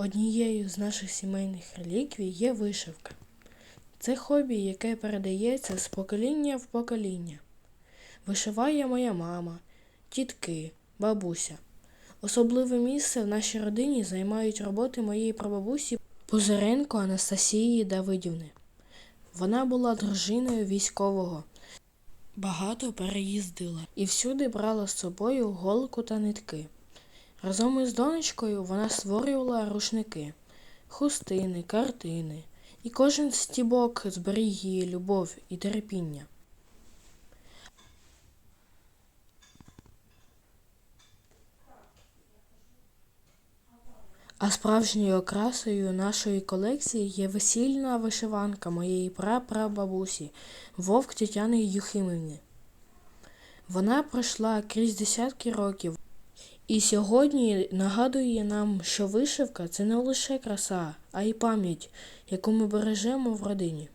Однією з наших сімейних реліквій є вишивка. Це хобі, яке передається з покоління в покоління. Вишиває моя мама, тітки, бабуся. Особливе місце в нашій родині займають роботи моєї прабабусі Пузиренко Анастасії Давидівни. Вона була дружиною військового, багато переїздила і всюди брала з собою голку та нитки. Разом із донечкою вона створювала рушники, хустини, картини, і кожен стібок зберіг її любов і терпіння. А справжньою окрасою нашої колекції є весільна вишиванка моєї прапрабабусі Вовк Тетяни Юхимівни. Вона пройшла крізь десятки років. І сьогодні нагадує нам, що вишивка це не лише краса, а й пам'ять, яку ми бережемо в родині.